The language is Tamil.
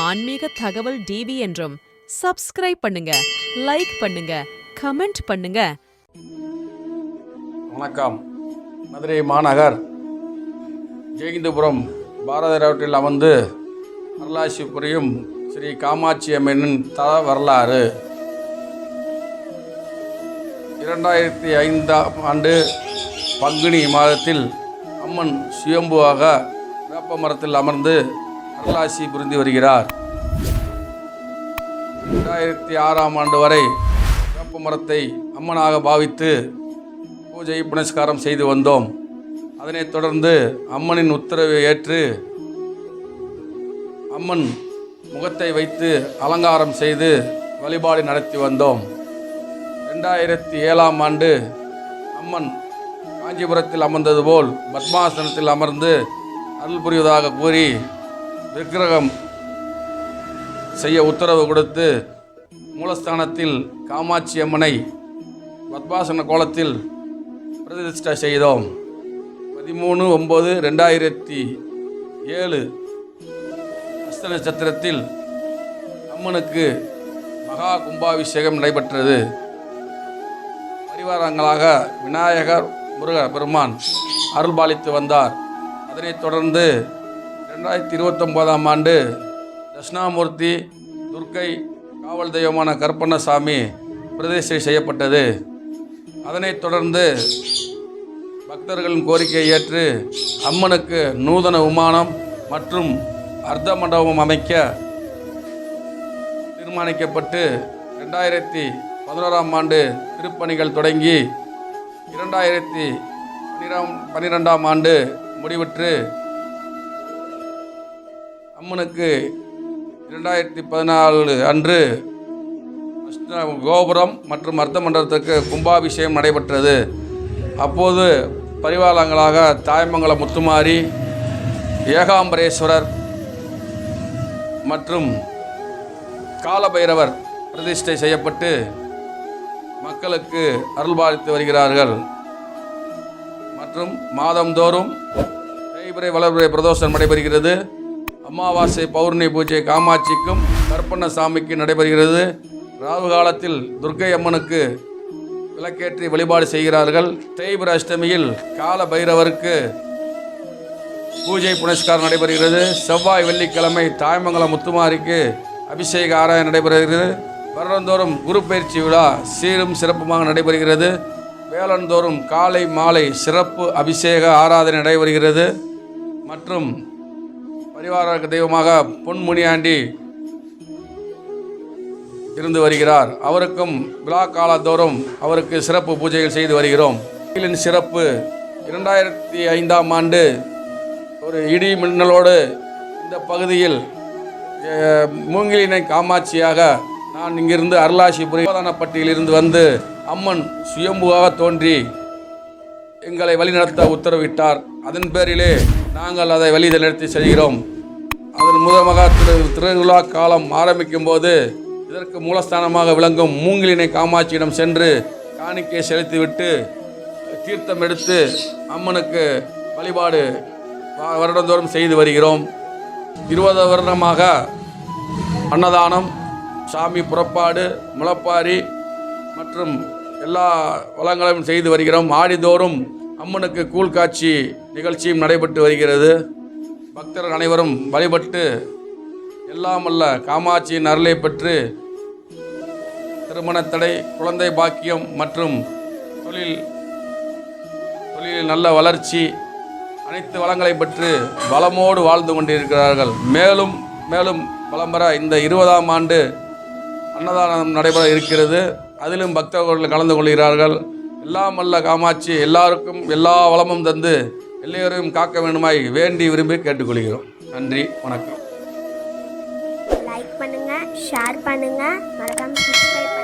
ஆன்மீக தகவல் டிவி என்றும். சப்ஸ்கிரைப் பண்ணுங்க லைக் பண்ணுங்க கமெண்ட் பண்ணுங்க. வணக்கம். மதுரை மாநகர் ஜெயகிந்தபுரம் பாரத ரோட்டில் அமர்ந்து அருளாசி புரியும் ஸ்ரீ காமாட்சி அம்மனின் தல வரலாறு. இரண்டாயிரத்தி ஐந்தாம் ஆண்டு பங்குனி மாதத்தில் அம்மன் சுயம்புவாக வேப்ப மரத்தில் அமர்ந்து அருளாசி புரிந்து வருகிறார். ரெண்டாயிரத்தி ஆறாம் ஆண்டு வரை வேப்ப மரத்தை அம்மனாக பாவித்து பூஜை புனஸ்காரம் செய்து வந்தோம். அதனைத் தொடர்ந்து அம்மனின் உத்தரவை ஏற்று அம்மன் முகத்தை வைத்து அலங்காரம் செய்து வழிபாடு நடத்தி வந்தோம். ரெண்டாயிரத்தி ஏழாம் ஆண்டு அம்மன் காஞ்சிபுரத்தில் அமர்ந்தது போல் பத்மாசனத்தில் அமர்ந்து அருள் புரிவதாக கூறி விக்கிரகம் செய்ய உத்தரவு கொடுத்து மூலஸ்தானத்தில் காமாட்சி அம்மனை பத்மாசன கோலத்தில் பிரதிஷ்டை செய்தோம். பதிமூணு ஒம்பது ரெண்டாயிரத்தி ஏழு அஸ்த நட்சத்திரத்தில் அம்மனுக்கு மகா கும்பாபிஷேகம் நடைபெற்றது. பரிவாரங்களாக விநாயகர் முருக பெருமான் அருள்பாலித்து வந்தார். அதனைத் தொடர்ந்து ரெண்டாயிரத்தி இருபத்தொம்போதாம் ஆண்டு தட்சிணாமூர்த்தி துர்க்கை காவல் தெய்வமான கருப்பண்ணசாமி பிரதிஷ்டை செய்யப்பட்டது. அதனைத் தொடர்ந்து பக்தர்களின் கோரிக்கையை ஏற்று அம்மனுக்கு நூதன விமானம் மற்றும் அர்த்த மண்டபம் அமைக்க தீர்மானிக்கப்பட்டு ரெண்டாயிரத்தி பதினோராம் ஆண்டு திருப்பணிகள் தொடங்கி இரண்டாயிரத்தி பன்னிரெண்டாம் ஆண்டு முடிவுற்று அம்மனுக்கு இரண்டாயிரத்தி பதினாலு அன்று அஷ்ட கோபுரம் மற்றும் அர்த்த மண்டபத்துக்கு கும்பாபிஷேகம் நடைபெற்றது. அப்போது பரிவாளங்களாக தாயமங்கலம் முத்துமாரி ஏகாம்பரேஸ்வரர் மற்றும் காலபைரவர் பிரதிஷ்டை செய்யப்பட்டு மக்களுக்கு அருள்பாலித்து வருகிறார்கள். மற்றும் மாதந்தோறும் தேய்பிரை வளர்புரை பிரதோஷம் நடைபெறுகிறது. அமாவாசை பௌர்ணமி பூஜை காமாட்சிக்கும் கற்பண்ணசாமிக்கு நடைபெறுகிறது. ராகு காலத்தில் துர்க்கை அம்மனுக்கு விளக்கேற்றி வழிபாடு செய்கிறார்கள். தேய்பிர அஷ்டமியில் கால பைரவருக்கு பூஜை புனஸ்காரம் நடைபெறுகிறது. செவ்வாய் வெள்ளிக்கிழமை தாய்மங்கலம் முத்துமாரிக்கு அபிஷேக ஆராயம் நடைபெறுகிறது. வருடந்தோறும் குரு பயிற்சி விழா சீரும் சிறப்புமாக நடைபெறுகிறது. வேளந்தோறும் காலை மாலை சிறப்பு அபிஷேக ஆராதனை நடைபெறுகிறது. மற்றும் பரிவாரக்கு தெய்வமாக பொன்முனியாண்டி இருந்து வருகிறார். அவருக்கும் விழா காலத்தோறும் அவருக்கு சிறப்பு பூஜைகள் செய்து வருகிறோம். கோயிலின் சிறப்பு இரண்டாயிரத்தி ஐந்தாம் ஆண்டு ஒரு இடி மின்னலோடு இந்த பகுதியில் மூங்கிலினை காமாட்சியாக நான் இங்கிருந்து அருளாசிபுரி பட்டியிலிருந்து வந்து அம்மன் சுயம்புவாக தோன்றி எங்களை வழிநடத்த உத்தரவிட்டார். அதன் பேரிலே நாங்கள் அதை வெளியில் நடத்தி செல்கிறோம். அதன் மூலமாக திரு திருவிழா காலம் ஆரம்பிக்கும் போது இதற்கு மூலஸ்தானமாக விளங்கும் மூங்கிலினை காமாட்சியிடம் சென்று காணிக்கை செலுத்திவிட்டு தீர்த்தம் எடுத்து அம்மனுக்கு வழிபாடு வருடந்தோறும் செய்து வருகிறோம். இருபது வருடமாக அன்னதானம் சாமி புறப்பாடு முளப்பாரி மற்றும் எல்லா வளங்களையும் செய்து வருகிறோம். ஆடிதோறும் அம்மனுக்கு கூழ் காட்சி நிகழ்ச்சியும் நடைபெற்று வருகிறது. பக்தர்கள் அனைவரும் வழிபட்டு எல்லாம் அல்ல காமாட்சியின் அருளை பெற்று திருமணத்தடை குழந்தை பாக்கியம் மற்றும் தொழில் தொழிலில் நல்ல வளர்ச்சி அனைத்து வளங்களை பெற்று வளமோடு வாழ்ந்து கொண்டிருக்கிறார்கள். மேலும் மேலும் வளம் பெற இந்த இருபதாம் ஆண்டு அன்னதானம் நடைபெற இருக்கிறது. அதிலும் பக்தர்கள் கலந்து கொள்கிறார்கள். எல்லாம் அல்ல காமாட்சி எல்லாருக்கும் எல்லா வளமும் தந்து எல்லோரையும் காக்க வேண்டுமாய் வேண்டி விரும்பி கேட்டுக்கொள்கிறோம். நன்றி வணக்கம். லைக் பண்ணுங்க ஷேர் பண்ணுங்க. மறக்காம சப்ஸ்கிரைப் பண்ணுங்க